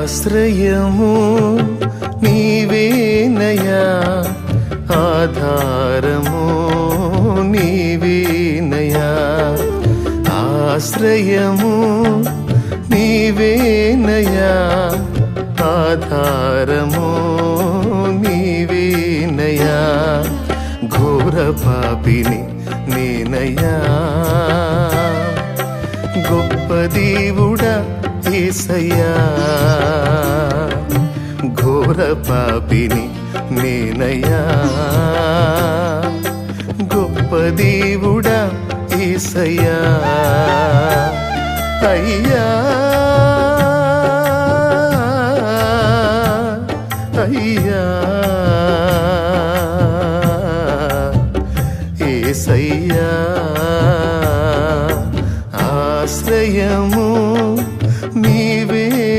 ఆశ్రయము నీవేనయా ఆధారము నీవేనయా ఆశ్రయము నీవేనయా ఆధారము నీవేనయా ఘోర పాపిని నేనయా గొప్ప దేవుడు ఏసయ్యా ఘోర పాపిని నేనయ్యా. గొప్ప దేవుడా ఏసయ్యా అయ్యా. అయ్యా. ఏసయ్యా ఆశ్రయము